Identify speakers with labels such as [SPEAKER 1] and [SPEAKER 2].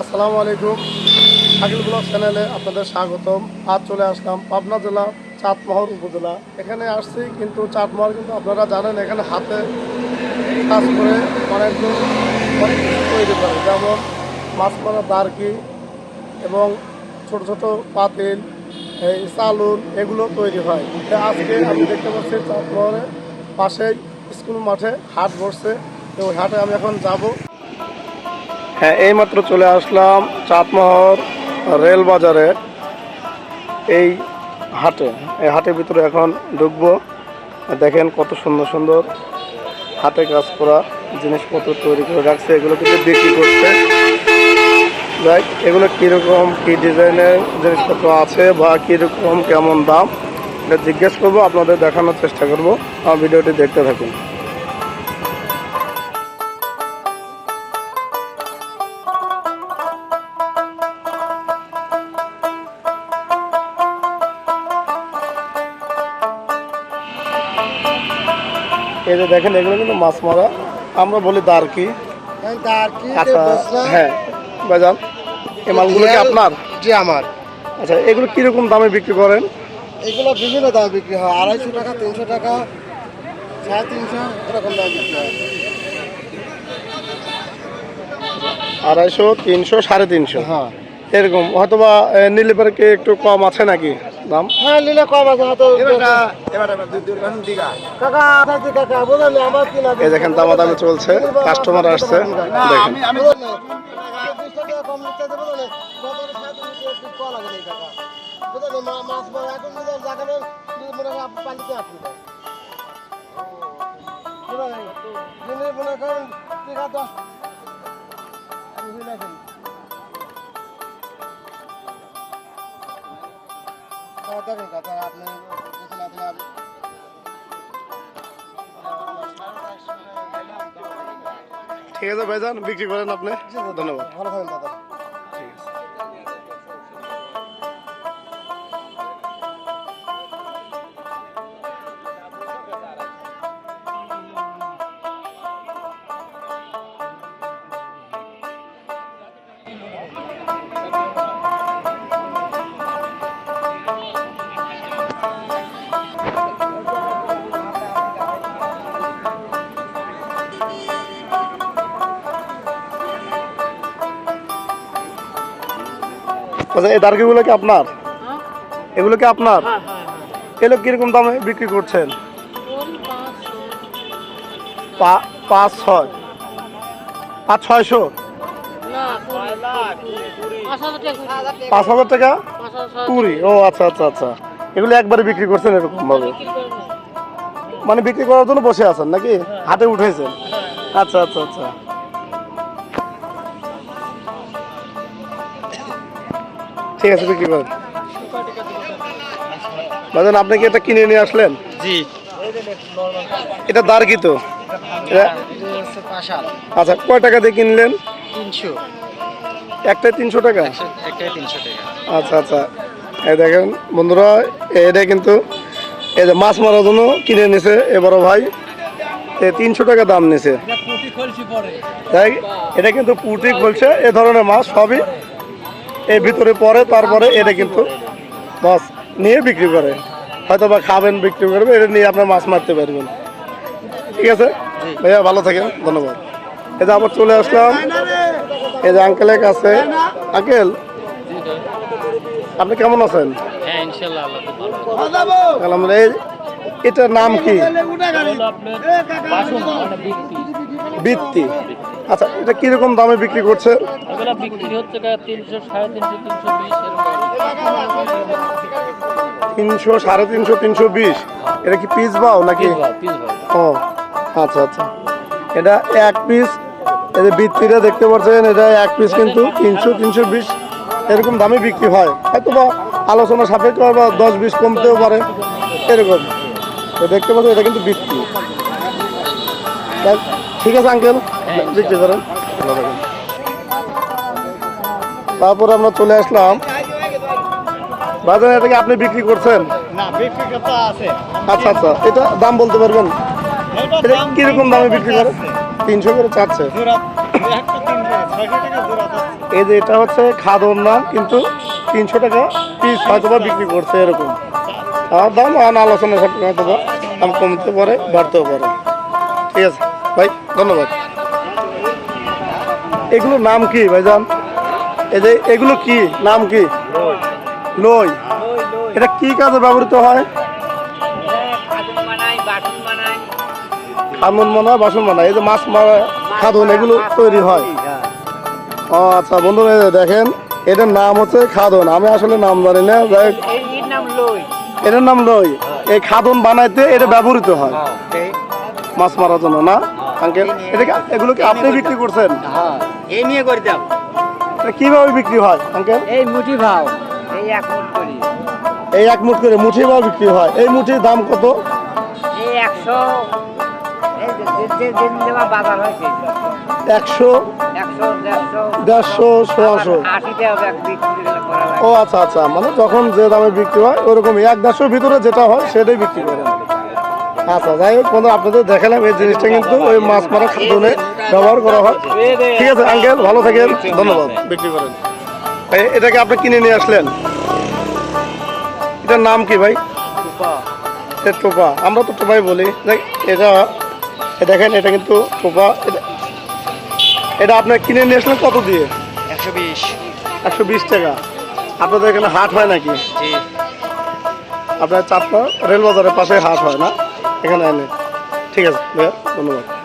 [SPEAKER 1] আসসালামু আলাইকুম। শাকিল ব্লগ চ্যানেলে আপনাদের স্বাগতম। আজ চলে আসলাম পাবনা জেলা চাঁদমহর উপজেলা। এখানে আসছি কিন্তু চাঁদমহর কিন্তু আপনারা জানেন এখানে হাতে কাজ করে অনেকজন অনেক কিছু তৈরি করে। যেমন মাছ মারা দারকি এবং ছোট ছোট পাতিল, এই চালুন এগুলো তৈরি হয়। আজকে আমি দেখতে পাচ্ছি চাঁদমহরের পাশেই স্কুল মাঠে হাট বসছে। তো হাটে আমি এখন যাব। হ্যাঁ এইমাত্র চলে আসলাম চাঁদমহর রেল বাজারে এই হাটে, এই হাটের ভিতরে এখন ঢুকবো। দেখেন কত সুন্দর সুন্দর হাতে কাজ করা জিনিসপত্র তৈরি করে রাখছে, এগুলো কিন্তু বিক্রি করছে। দেখ এগুলো কীরকম, কী ডিজাইনের জিনিসপত্র আছে বা কীরকম, কেমন দাম, এটা জিজ্ঞেস করব, আপনাদের দেখানোর চেষ্টা করব। আমার ভিডিওটি দেখতে থাকুন। এই যে দেখেন এগুলো কিন্তু মাছ মারা। আমরা বলি দারকি। হ্যাঁ। বাজান এই মালগুলো কি আপনার?
[SPEAKER 2] জি আমার।
[SPEAKER 1] আচ্ছা এগুলো কীরকম দামে বিক্রি করেন?
[SPEAKER 2] এগুলো বিভিন্ন দামে বিক্রি হয়। আড়াইশো টাকা তিনশো টাকা সাড়ে তিনশো এরকম দামে বিক্রি হয়।
[SPEAKER 1] আড়াইশো তিনশো সাড়ে তিনশো?
[SPEAKER 2] হ্যাঁ।
[SPEAKER 1] এরকম। হয়তো বা নিলে পরে একটু কম আছে নাকি? দাম
[SPEAKER 2] হ্যাঁ নিলে কম আছে হয়তো কাকা আঠাশি কাকা বলেন আমার কিনা
[SPEAKER 1] এই দেখেন দামাদামি চলছে কাস্টমার আসছে দেখেন।
[SPEAKER 2] বিশ টাকা কম নিতে দেবো না গতরে সাড়ে তিনশো হ্যাঁ, দেখেন কথা আপনি বুঝে না দিলে আপনি-
[SPEAKER 1] ঠিক আছে ভাইজান বিক্রি করেন আপনি ধন্যবাদ
[SPEAKER 2] ভালো থাকেন দাদা
[SPEAKER 1] আচ্ছা এই দার্গিগুলো কি আপনার? এগুলো কি আপনার? এগুলো কীরকম দামে বিক্রি করছেন? পাঁচ ছয়। পাঁচ ছয়শো? পাঁচ হাজার টাকা কুড়ি। ও আচ্ছা আচ্ছা আচ্ছা। এগুলো একবারে বিক্রি করছেন এরকম ভাবে মানে বিক্রি করার জন্য বসে আছেন নাকি? হাতে উঠেছেন? আচ্ছা আচ্ছা আচ্ছা। ঠিক আছে বিক্রি করেন। বাজান আপনি কি এটা কিনে নিয়ে আসলেন?
[SPEAKER 2] জি।
[SPEAKER 1] এটা দার কি তো? আচ্ছা কয় টাকা দিয়ে কিনলেন?
[SPEAKER 2] তিনশো।
[SPEAKER 1] একটাই তিনশো টাকা?
[SPEAKER 2] একটাই তিনশো টাকা।
[SPEAKER 1] আচ্ছা আচ্ছা। এই দেখেন বন্ধুরা এটা কিন্তু এই যে মাছ মারার জন্য কিনে নিছে এবারও ভাই। এ তিনশো টাকা দাম নিছে। তাই এটা কিন্তু পুটি বলছে এ ধরনের মাছ সবই এর ভিতরে পরে তারপরে এটা কিন্তু মাছ নিয়ে বিক্রি করে। হয়তো বা খাবেন বিক্রি করবে এটা নিয়ে আপনার মাছ মারতে পারবেন। ঠিক আছে? ভাইয়া ভালো থাকেন ধন্যবাদ। এই যে আবার চলে আসলাম। এই যে আঙ্কেলের কাছে। আঙ্কেল আপনি কেমন আছেন?
[SPEAKER 3] হ্যাঁ
[SPEAKER 1] এটার নাম কি?
[SPEAKER 3] মানে
[SPEAKER 1] বৃত্তি। আচ্ছা এটা কীরকম দামে বিক্রি করছে?
[SPEAKER 3] বিক্রি তিনশো সাড়ে তিনশো তিনশো বিশ
[SPEAKER 1] এটা কি পিস বাও নাকি? ও আচ্ছা আচ্ছা। এটা এক পিস এই যে বৃত্তিটা দেখতে পাচ্ছেন এটা এক পিস কিন্তু তিনশো তিনশো বিশ। এরকম দামে বিক্রি হয়। হয়তো বা আলোচনা সাপেক্ষ বা দশ বিশ কমতেও পারে। এরকম। তো দেখতে পাচ্ছেন এটা কিন্তু বৃত্তি। যাক, ঠিক আছে আঙ্কেল বিক্রি করেন ভালো থাকেন। তারপরে আমরা চলে আসলাম। বাজারে এটাকে আপনি বিক্রি করছেন?
[SPEAKER 2] না
[SPEAKER 1] আচ্ছা আচ্ছা এটা দাম বলতে পারবেন? এটা কীরকম দামে বিক্রি করে? তিনশো করে চাচ্ছে
[SPEAKER 2] যাচ্ছে
[SPEAKER 1] এই যে এটা হচ্ছে খাদর নাম কিন্তু তিনশো টাকা পিস হয়তো বা বিক্রি করছে এরকম। আমার দাম আলোচনা সাপেক্ষে হয়তো বা দাম কমতে পারে বাড়তেও পারে। ঠিক আছে। ভাই ধন্যবাদ। এগুলোর নাম কি ভাইজান? এই যে এগুলো কি নাম কি? লই এটা কি কাজে ব্যবহৃত হয়? খামন মানা বাসন মানা এই যে মাছ মারা খাদন এগুলো তৈরি হয়। ও আচ্ছা যে দেখেন এটার নাম হচ্ছে খাদন। আমি আসলে নাম জানি না এটার নাম লই এই খাদন বানাইতে এটা ব্যবহৃত হয়। মাছ মারার জন্য না? আঙ্কেল এটা এগুলো কি আপনি বিক্রি করছেন?
[SPEAKER 4] এই নিয়ে করে দাও
[SPEAKER 1] এটা কীভাবে বিক্রি হয় আঙ্কেল?
[SPEAKER 4] এই মুঠি ভাও। এই এক মুঠ করি।
[SPEAKER 1] এই এক মুঠ করে মুঠি বা বিক্রি হয়। এই মুঠির দাম কত?
[SPEAKER 4] এই একশো হয়
[SPEAKER 1] একশো
[SPEAKER 4] দেড়শো। লাগে।
[SPEAKER 1] ও আচ্ছা আচ্ছা। মানে যখন যে দামে বিক্রি হয় ওরকম এক দেড়শোর ভিতরে যেটা হয় সেটাই বিক্রি করেন আচ্ছা যাই হোক বন্ধু আপনাদের দেখালাম এই জিনিসটা কিন্তু ওই মাছ মারা খাদ্যনে ব্যবহার করা হয়। ঠিক আছে আঙ্কেল ভালো থাকেন ধন্যবাদ। বিক্রি করেন এটাকে আপনি কিনে নিয়ে আসলেন? এটার নাম কি ভাই? টোপা। আমরা তো টোপাই বলি। এটা দেখেন এটা কিন্তু টোপা। এটা আপনার কিনে নিয়ে আসলেন কত দিয়ে?
[SPEAKER 4] একশো বিশ।
[SPEAKER 1] একশো বিশ টাকা। আপনাদের এখানে হাট হয় নাকি? আপনার চারটা রেল বাজারের পাশে হাট হয় না? এখানে আনে ঠিক আছে ভাইয়া ধন্যবাদ।